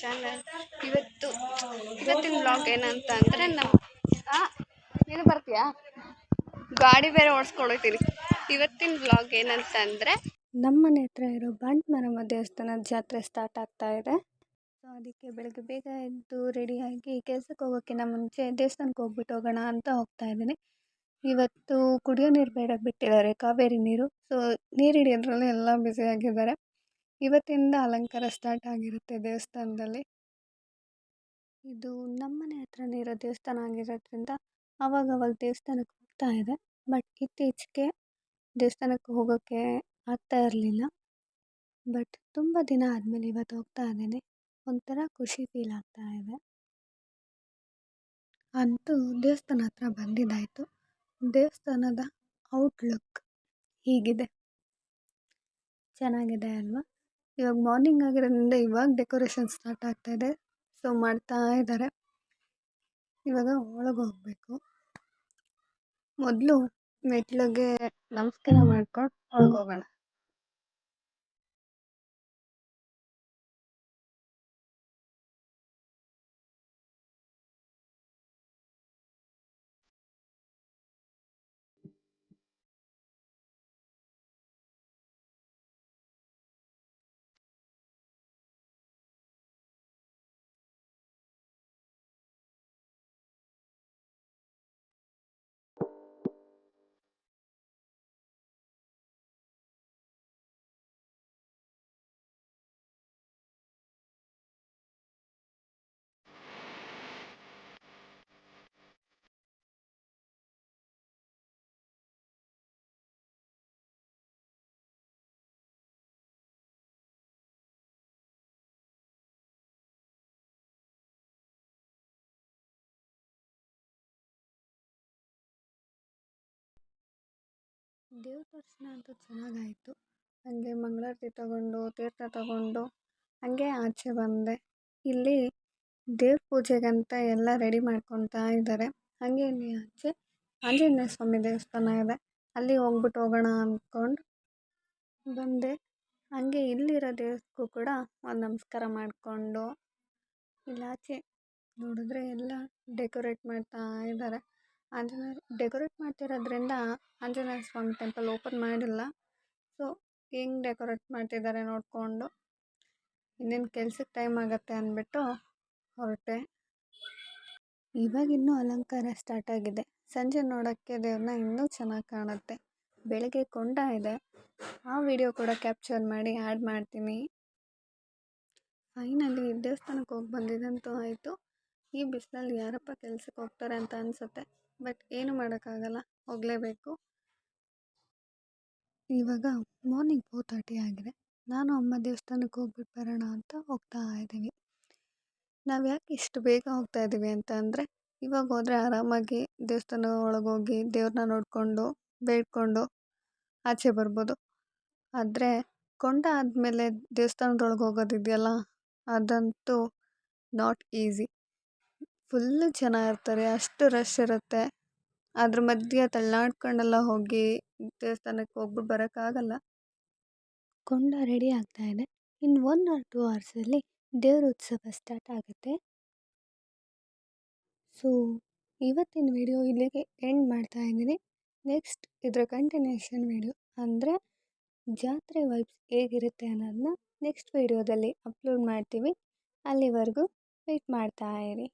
Channel ಇವತ್ತು, ಇವತ್ತಿನ blog ಏನಂತ ಅಂದರೆ ನಮ್ಮ ನೀನು ಬರ್ತೀಯಾ? ಗಾಡಿ ಬೇರೆ ಓಡಿಸ್ಕೊಂಡು ಹೋಗ್ತೀನಿ ಇವತ್ತಿನ ಬ್ಲಾಗ್ ಏನಂತ ಅಂದರೆ ನಮ್ಮ ಮನೆ ಹತ್ರ ಇರೋ ಬಂಟ್ಮರಮ್ಮ ದೇವಸ್ಥಾನದ ಜಾತ್ರೆ ಸ್ಟಾರ್ಟ್ ಆಗ್ತಾ ಇದೆ. ಸೊ ಅದಕ್ಕೆ ಬೆಳಗ್ಗೆ ಬೇಗ ಎದ್ದು ರೆಡಿಯಾಗಿ ಕೆಲಸಕ್ಕೆ ಹೋಗೋಕ್ಕಿಂತ ಮುಂಚೆ ದೇವಸ್ಥಾನಕ್ಕೆ ಹೋಗ್ಬಿಟ್ಟು ಹೋಗೋಣ ಅಂತ ಹೋಗ್ತಾ ಇದ್ದೀನಿ. ಇವತ್ತು ಕುಡಿಯೋ ನೀರು ಬೇಡ ಬಿಟ್ಟಿದ್ದಾರೆ. ಕಾವೇರಿ ನೀರು. ಸೊ ನೀರು ಹಿಡಿಯೋದ್ರಲ್ಲೇ ಎಲ್ಲ ಬ್ಯುಸಿಯಾಗಿದ್ದಾರೆ ಇವತ್ತಿಂದ ಅಲಂಕಾರ ಸ್ಟಾರ್ಟ್ ಆಗಿರುತ್ತೆ ದೇವಸ್ಥಾನದಲ್ಲಿ. ಇದು ನಮ್ಮನೆ ಹತ್ರನೇ ಇರೋ ದೇವಸ್ಥಾನ ಆಗಿರೋದ್ರಿಂದ ಅವಾಗ ದೇವಸ್ಥಾನಕ್ಕೆ ಹೋಗ್ತಾ ಇದೆ. ಬಟ್ ಇತ್ತೀಚೆಗೆ ದೇವಸ್ಥಾನಕ್ಕೆ ಹೋಗೋಕ್ಕೆ ಆಗ್ತಾ ಇರಲಿಲ್ಲ. ಬಟ್ ತುಂಬ ದಿನ ಆದಮೇಲೆ ಇವತ್ತು ಹೋಗ್ತಾ ಇದ್ದೀನಿ. ಒಂಥರ ಖುಷಿ ಫೀಲ್ ಆಗ್ತಾ ಇದೆ. ಅಂತೂ ದೇವಸ್ಥಾನ ಹತ್ರ ಬಂದಿದ್ದಾಯಿತು. ದೇವಸ್ಥಾನದ ಔಟ್ಲುಕ್ ಹೀಗಿದೆ. ಚೆನ್ನಾಗಿದೆ ಅಲ್ವಾ? ಇವಾಗ ಮಾರ್ನಿಂಗ್ ಆಗಿರೋದ್ರಿಂದ ಇವಾಗ ಡೆಕೋರೇಷನ್ ಸ್ಟಾರ್ಟ್ ಆಗ್ತಾ ಇದೆ. ಸೊ ಮಾಡ್ತಾ ಇದ್ದಾರೆ. ಇವಾಗ ಒಳಗೆ ಹೋಗಬೇಕು. ಮೊದಲು ಮೆಟ್ಲಿಗೆ ನಮಸ್ಕಾರ ಮಾಡ್ಕೊಂಡು ಒಳಗೆ ಹೋಗೋಣ. ದೇವ್ರ ದರ್ಶನ ಅಂತೂ ಚೆನ್ನಾಗಾಯಿತು. ಹಾಗೆ ಮಂಗಳಾರತಿ ತಗೊಂಡು, ತೀರ್ಥ ತಗೊಂಡು, ಹಂಗೆ ಆಚೆ ಬಂದೆ. ಇಲ್ಲಿ ದೇವ್ರ ಪೂಜೆಗಂತ ಎಲ್ಲ ರೆಡಿ ಮಾಡ್ಕೊತಾ ಇದ್ದಾರೆ ಹಂಗೆ ಇಲ್ಲಿ ಆಚೆ ಆಂಜನೇಯ ಸ್ವಾಮಿ ದೇವಸ್ಥಾನ ಇದೆ. ಅಲ್ಲಿ ಹೋಗ್ಬಿಟ್ಟು ಹೋಗೋಣ ಅಂದ್ಕೊಂಡು ಬಂದೆ. ಹಂಗೆ ಇಲ್ಲಿರೋ ದೇವ್ರಿಗೂ ಕೂಡ ಒಂದು ನಮಸ್ಕಾರ ಮಾಡಿಕೊಂಡು, ಇಲ್ಲಾಚೆ ನೋಡಿದ್ರೆ ಎಲ್ಲ ಡೆಕೋರೇಟ್ ಮಾಡ್ತಾ ಇದ್ದಾರೆ ಆಂಜನೇಯ ಡೆಕೋರೇಟ್ ಮಾಡ್ತಿರೋದ್ರಿಂದ ಆಂಜನೇಯ ಸ್ವಾಮಿ ಟೆಂಪಲ್ ಓಪನ್ ಮಾಡಿಲ್ಲ. ಸೊ, ಹೆಂಗ್ ಡೆಕೋರೇಟ್ ಮಾಡ್ತಿದ್ದಾರೆ ನೋಡಿಕೊಂಡು ಇನ್ನೇನು ಕೆಲ್ಸಕ್ಕೆ ಟೈಮ್ ಆಗುತ್ತೆ ಅಂದ್ಬಿಟ್ಟು ಹೊರಟೆ. ಇವಾಗಿನ್ನೂ ಅಲಂಕಾರ ಸ್ಟಾರ್ಟ್ ಆಗಿದೆ. ಸಂಜೆ ನೋಡೋಕ್ಕೆ ದೇವ್ರನ್ನ ಇನ್ನೂ ಚೆನ್ನಾಗಿ ಕಾಣುತ್ತೆ. ಬೆಳಗ್ಗೆ ಕೊಂಡ ಇದೆ. ಆ ವಿಡಿಯೋ ಕೂಡ ಕ್ಯಾಪ್ಚರ್ ಮಾಡಿ ಆ್ಯಡ್ ಮಾಡ್ತೀನಿ. ಫೈನಲಿ ದೇವಸ್ಥಾನಕ್ಕೆ ಹೋಗಿ ಬಂದಿದ್ದಂತೂ ಆಯಿತು. ಈ ಬಿಸಿಲಲ್ಲಿ ಯಾರಪ್ಪ ಕೆಲ್ಸಕ್ಕೆ ಹೋಗ್ತಾರೆ ಅಂತ ಅನಿಸುತ್ತೆ. ಬಟ್ ಏನು ಮಾಡೋಕ್ಕಾಗಲ್ಲ, ಹೋಗಲೇಬೇಕು. ಇವಾಗ ಮಾರ್ನಿಂಗ್ ಫೋರ್ ತರ್ಟಿ ಆಗಿದೆ. ನಾನು ಅಮ್ಮ ದೇವಸ್ಥಾನಕ್ಕೆ ಹೋಗ್ಬಿಟ್ಟು ಬರೋಣ ಅಂತ ಹೋಗ್ತಾ ಇದ್ದೀವಿ. ನಾವು ಯಾಕೆ ಇಷ್ಟು ಬೇಗ ಹೋಗ್ತಾ ಇದ್ದೀವಿ ಅಂತ ಅಂದರೆ, ಇವಾಗ ಹೋದರೆ ಆರಾಮಾಗಿ ದೇವಸ್ಥಾನ ಒಳಗೆ ಹೋಗಿ ದೇವ್ರನ್ನ ನೋಡಿಕೊಂಡು, ಬೇಡ್ಕೊಂಡು ಆಚೆ ಬರ್ಬೋದು. ಆದರೆ ಕೊಂಡ ಆದಮೇಲೆ ದೇವಸ್ಥಾನದೊಳಗೆ ಹೋಗೋದಿದೆಯಲ್ಲ, ಅದಂತೂ ನಾಟ್ ಈಸಿ ಫುಲ್ಲು ಜನ ಇರ್ತಾರೆ ಅಷ್ಟು ರಶ್ ಇರುತ್ತೆ. ಅದ್ರ ಮಧ್ಯೆ ತಳ್ಳಾಡ್ಕೊಂಡೆಲ್ಲ ಹೋಗಿ ದೇವಸ್ಥಾನಕ್ಕೆ ಹೋಗ್ಬಿಟ್ಟು ಬರೋಕ್ಕಾಗಲ್ಲ. ಕೊಂಡ ರೆಡಿ ಆಗ್ತಾ ಇದೆ. ಇನ್ನು ಒನ್ ಆರ್ ಟು ಅವರ್ಸಲ್ಲಿ ದೇವ್ರ ಉತ್ಸವ ಸ್ಟಾರ್ಟ್ ಆಗುತ್ತೆ. ಸೊ ಇವತ್ತಿನ ವಿಡಿಯೋ ಇಲ್ಲಿಗೆ ಎಂಡ್ ಮಾಡ್ತಾ ಇದ್ದೀನಿ. ನೆಕ್ಸ್ಟ್ ಇದರ ಕಂಟಿನ್ಯೂಷನ್ ವಿಡಿಯೋ ಅಂದರೆ ಜಾತ್ರೆ ವೈಬ್ಸ್ ಹೇಗಿರುತ್ತೆ ಅನ್ನೋದನ್ನ ನೆಕ್ಸ್ಟ್ ವಿಡಿಯೋದಲ್ಲಿ ಅಪ್ಲೋಡ್ ಮಾಡ್ತೀವಿ. ಅಲ್ಲಿವರೆಗೂ ವೆಯ್ಟ್ ಮಾಡ್ತಾ ಇರಿ.